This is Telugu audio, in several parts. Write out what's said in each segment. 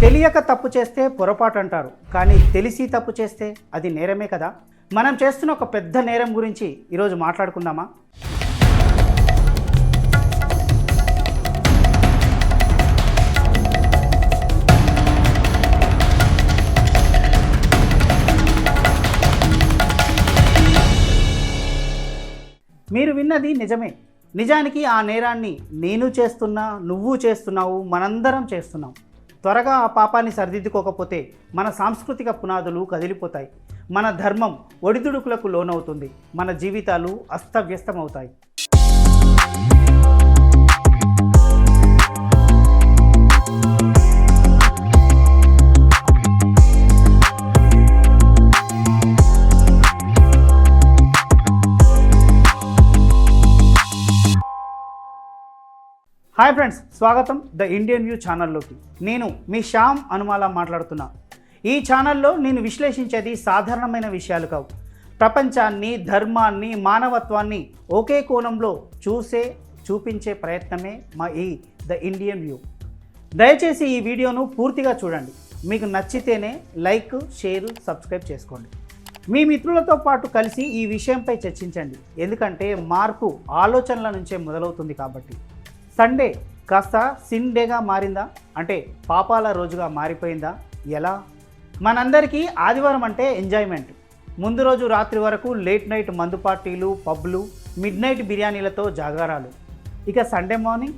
తెలియక తప్పు చేస్తే పొరపాటు అంటారు కానీ తెలిసి తప్పు చేస్తే అది నేరమే కదా? మనం చేస్తున్న ఒక పెద్ద నేరం గురించి ఈరోజు మాట్లాడుకుందామా? మీరు విన్నది నిజమే. నిజానికి ఆ నేరాన్ని నేను చేస్తున్నా నువ్వు చేస్తున్నావు మనందరం చేస్తున్నాం. త్వరగా ఆ పాపాన్ని సరిదిద్దుకోకపోతే మన సాంస్కృతిక పునాదులు కదిలిపోతాయి. మన ధర్మం ఒడిదుడుకులకు లోనవుతుంది. మన జీవితాలు అస్తవ్యస్తమవుతాయి. హాయ్ ఫ్రెండ్స్ స్వాగతం ద ఇండియన్ వ్యూ ఛానల్లోకి. నేను మీ శ్యామ్ అనుమాల మాట్లాడుతున్నా. ఈ ఛానల్లో నేను విశ్లేషించేది సాధారణమైన విషయాలు కావు. ప్రపంచాన్ని ధర్మాన్ని మానవత్వాన్ని ఒకే కోణంలో చూసే చూపించే ప్రయత్నమే మా ఈ ద ఇండియన్ వ్యూ. దయచేసి ఈ వీడియోను పూర్తిగా చూడండి. మీకు నచ్చితేనే లైక్ షేర్ సబ్స్క్రైబ్ చేసుకోండి. మీ మిత్రులతో పాటు కలిసి ఈ విషయంపై చర్చించండి. ఎందుకంటే మార్పు ఆలోచనల నుంచే మొదలవుతుంది కాబట్టి. సండే కాస్త సిన్ డేగా మారిందా? అంటే పాపాల రోజుగా మారిపోయిందా? ఎలా? మనందరికీ ఆదివారం అంటే ఎంజాయ్మెంట్ ముందు రోజు రాత్రి వరకు లేట్ నైట్ మందు పార్టీలు పబ్లు మిడ్ నైట్ బిర్యానీలతో జాగారాలు. ఇక సండే మార్నింగ్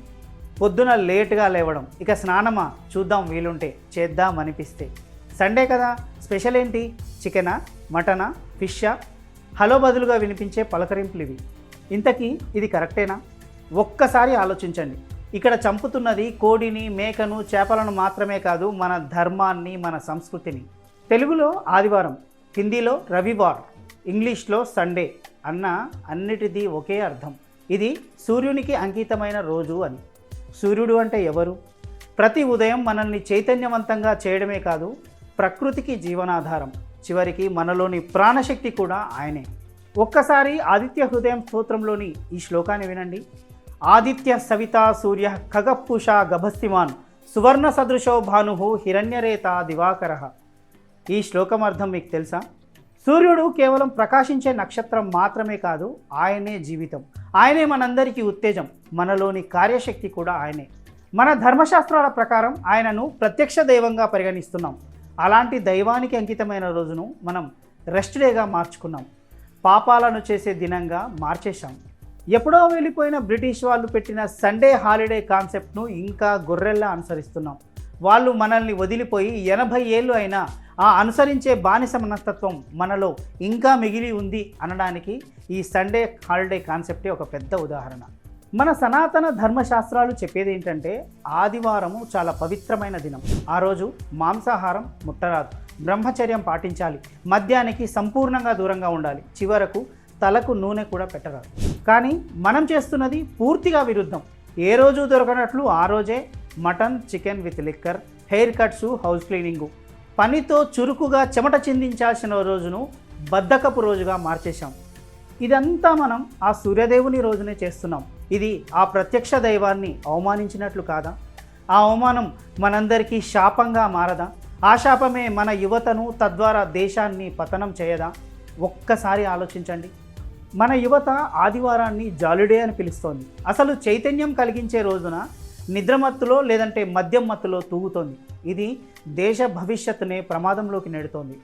పొద్దున లేట్గా లేవడం. ఇక స్నానమా? చూద్దాం వీలుంటే చేద్దాం అనిపిస్తే. సండే కదా? స్పెషల్ ఏంటి? చికెనా? మటనా? ఫిషా హలో బదులుగా వినిపించే పలకరింపులు ఇవి. ఇంతకీ ఇది కరెక్టేనా? ఒక్కసారి ఆలోచించండి. ఇక్కడ చంపుతున్నది కోడిని మేకను చేపలను మాత్రమే కాదు మన ధర్మాన్ని మన సంస్కృతిని. తెలుగులో ఆదివారం హిందీలో రవివార్ ఇంగ్లీష్లో సండే అన్న అన్నిటిది ఒకే అర్థం. ఇది సూర్యునికి అంకితమైన రోజు అని. సూర్యుడు అంటే ఎవరు? ప్రతి ఉదయం మనల్ని చైతన్యవంతంగా చేయడమే కాదు ప్రకృతికి జీవనాధారం. చివరికి మనలోని ప్రాణశక్తి కూడా ఆయనే. ఒక్కసారి ఆదిత్య హృదయం స్తోత్రంలోని ఈ శ్లోకాన్ని వినండి. ఆదిత్య సవిత సూర్య ఖగప్పుష గభస్తిమాన్ సువర్ణ సదృశో భాను హిరణ్యరేత దివాకర. ఈ శ్లోకం అర్థం మీకు తెలుసా? సూర్యుడు కేవలం ప్రకాశించే నక్షత్రం మాత్రమే కాదు ఆయనే జీవితం. ఆయనే మనందరికీ ఉత్తేజం. మనలోని కార్యశక్తి కూడా ఆయనే. మన ధర్మశాస్త్రాల ప్రకారం ఆయనను ప్రత్యక్ష దైవంగా పరిగణిస్తున్నాం. అలాంటి దైవానికి అంకితమైన రోజును మనం రెస్ట్ డేగా మార్చుకున్నాం. పాపాలను చేసే దినంగా మార్చేశాం. ఎప్పుడో వెళ్ళిపోయిన బ్రిటిష్ వాళ్ళు పెట్టిన సండే హాలిడే కాన్సెప్ట్ను ఇంకా గొర్రెల్లా అనుసరిస్తున్నాం. వాళ్ళు మనల్ని వదిలిపోయి ఎనభై ఏళ్ళు అయినా ఆ అనుసరించే బానిస మనస్తత్వం మనలో ఇంకా మిగిలి ఉంది అనడానికి ఈ సండే హాలిడే కాన్సెప్టే ఒక పెద్ద ఉదాహరణ. మన సనాతన ధర్మశాస్త్రాలు చెప్పేది ఏంటంటే ఆదివారము చాలా పవిత్రమైన దినం. ఆ రోజు మాంసాహారం ముట్టరాదు. బ్రహ్మచర్యం పాటించాలి. మద్యానికి సంపూర్ణంగా దూరంగా ఉండాలి. చివరకు తలకు నూనె కూడా పెట్టరాదు. కానీ మనం చేస్తున్నది పూర్తిగా విరుద్ధం. ఏ రోజు దొరకనట్లు ఆ రోజే mutton chicken with liquor hair cuts house cleaning. పనితో చురుకుగా చెమట చిందించాల్సిన రోజును బద్ధకపు రోజుగా మార్చేశాం. ఇదంతా మనం ఆ సూర్యదేవుని రోజునే చేస్తున్నాం. ఇది ఆ ప్రత్యక్ష దైవాన్ని అవమానించినట్లు కాదా? ఆ అవమానం మనందరికీ శాపంగా మారదా? ఆ శాపమే మన యువతను తద్వారా దేశాన్ని పతనం చేయదా? ఒక్కసారి ఆలోచించండి. మన యువత ఆదివారాన్ని జాలిడే అని పిలుస్తోంది. అసలు చైతన్యం కలిగించే రోజున నిద్రమత్తులో లేదంటే మద్యం మత్తులో తూగుతోంది. ఇది దేశ భవిష్యత్తునే ప్రమాదంలోకి నెడుతోంది.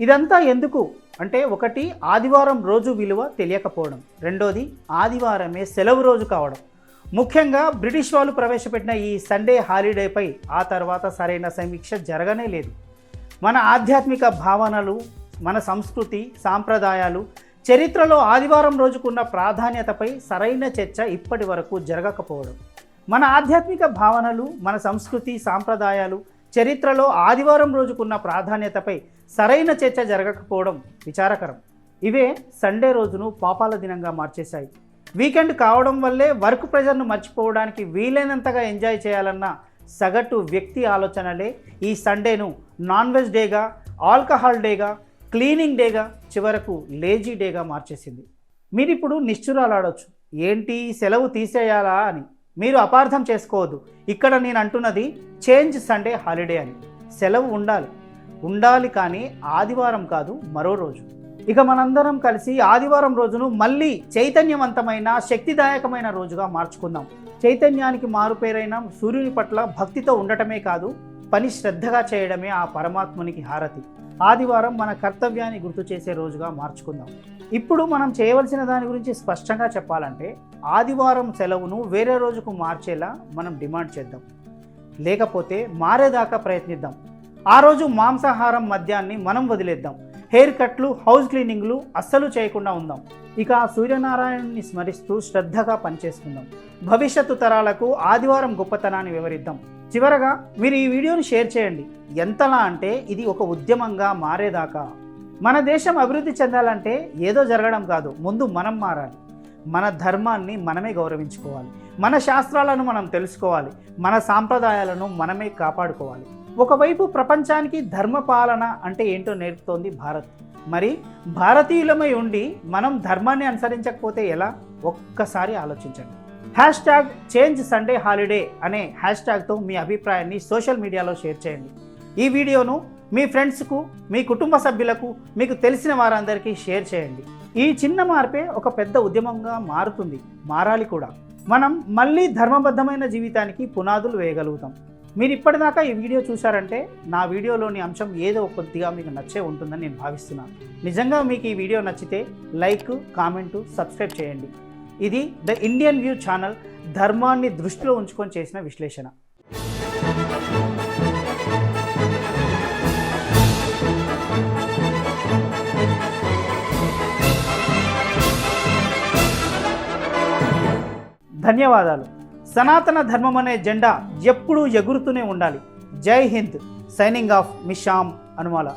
ఇదంతా ఎందుకు? అంటే ఒకటి ఆదివారం రోజు విలువ తెలియకపోవడం. రెండోది ఆదివారమే సెలవు రోజు కావడం. ముఖ్యంగా బ్రిటిష్ వాళ్ళు ప్రవేశపెట్టిన ఈ సండే హాలిడేపై ఆ తర్వాత సరైన సమీక్ష జరగనే లేదు. మన ఆధ్యాత్మిక భావనలు మన సంస్కృతి సాంప్రదాయాలు చరిత్రలో ఆదివారం రోజుకున్న ప్రాధాన్యతపై సరైన చర్చ ఇప్పటి వరకు జరగకపోవడం. మన ఆధ్యాత్మిక భావనలు మన సంస్కృతి సాంప్రదాయాలు చరిత్రలో ఆదివారం రోజుకున్న ప్రాధాన్యతపై సరైన చర్చ జరగకపోవడం విచారకరం. ఇవే సండే రోజును పాపాల దినంగా మార్చేశాయి. వీకెండ్ కావడం వల్లే వర్క్ ప్రెజర్ను మర్చిపోవడానికి వీలైనంతగా ఎంజాయ్ చేయాలన్న సగటు వ్యక్తి ఆలోచనలే ఈ సండేను నాన్ వెజ్ డేగా ఆల్కహాల్ డేగా క్లీనింగ్ డేగా చివరకు లేజీ డేగా మార్చేసింది. మీరు ఇప్పుడు నిశ్చురాలు ఆడొచ్చు ఏంటి సెలవు తీసేయాలా అని. మీరు అపార్థం చేసుకోవద్దు. ఇక్కడ నేను అంటున్నది చేంజ్ సండే హాలిడే అని. సెలవు ఉండాలి. ఉండాలి కానీ ఆదివారం కాదు మరో రోజు. ఇక మనందరం కలిసి ఆదివారం రోజును మళ్ళీ చైతన్యవంతమైన శక్తిదాయకమైన రోజుగా మార్చుకుందాం. చైతన్యానికి మారుపేరైన సూర్యుని పట్ల భక్తితో ఉండటమే కాదు పని శ్రద్ధగా చేయడమే ఆ పరమాత్మునికి హారతి. ఆదివారం మన కర్తవ్యాన్ని గుర్తు చేసే రోజుగా మార్చుకుందాం. ఇప్పుడు మనం చేయవలసిన దాని గురించి స్పష్టంగా చెప్పాలంటే ఆదివారం సెలవును వేరే రోజుకు మార్చేలా మనం డిమాండ్ చేద్దాం. లేకపోతే మారేదాకా ప్రయత్నిద్దాం. ఆ రోజు మాంసాహారం మద్యాన్ని మనం వదిలేద్దాం. హెయిర్ కట్లు హౌస్ క్లీనింగ్లు అస్సలు చేయకుండా ఉందాం. ఇక ఆ స్మరిస్తూ శ్రద్ధగా పనిచేసుకుందాం. భవిష్యత్తు తరాలకు ఆదివారం గొప్పతనాన్ని వివరిద్దాం. చివరగా మీరు ఈ వీడియోని షేర్ చేయండి. ఎంతలా అంటే ఇది ఒక ఉద్యమంగా మారేదాకా. మన దేశం అభివృద్ధి చెందాలంటే ఏదో జరగడం కాదు ముందు మనం మారాలి. మన ధర్మాన్ని మనమే గౌరవించుకోవాలి. మన శాస్త్రాలను మనం తెలుసుకోవాలి. మన సాంప్రదాయాలను మనమే కాపాడుకోవాలి. ఒకవైపు ప్రపంచానికి ధర్మ పాలన అంటే ఏంటో నేర్పుతోంది భారత్. మరి భారతీయులమై ఉండి మనం ధర్మాన్ని అనుసరించకపోతే ఎలా? ఒక్కసారి ఆలోచించండి. Hash tag change Sunday holiday అనే హ్యాష్ ట్యాగ్తో మీ అభిప్రాయాన్ని సోషల్ మీడియాలో షేర్ చేయండి. ఈ వీడియోను మీ ఫ్రెండ్స్కు మీ కుటుంబ సభ్యులకు మీకు తెలిసిన వారందరికీ షేర్ చేయండి. ఈ చిన్న మార్పే ఒక పెద్ద ఉద్యమంగా మారుతుంది మారాలి కూడా. మనం మళ్ళీ ధర్మబద్ధమైన జీవితానికి పునాదులు వేయగలుగుతాం. మీరు ఇప్పటిదాకా ఈ వీడియో చూశారంటే నా వీడియోలోని అంశం ఏదో కొద్దిగా మీకు నచ్చే ఉంటుందని నేను భావిస్తున్నాను. నిజంగా మీకు ఈ వీడియో నచ్చితే లైక్ కామెంటు సబ్స్క్రైబ్ చేయండి. ఇది ద ఇండియన్ వ్యూ ఛానల్ ధర్మాన్ని దృష్టిలో ఉంచుకొని చేసిన విశ్లేషణ. ధన్యవాదాలు. సనాతన ధర్మం అనే జెండా ఎప్పుడూ ఎగురుతూనే ఉండాలి. Jai Hind. Signing off Misham Anumala.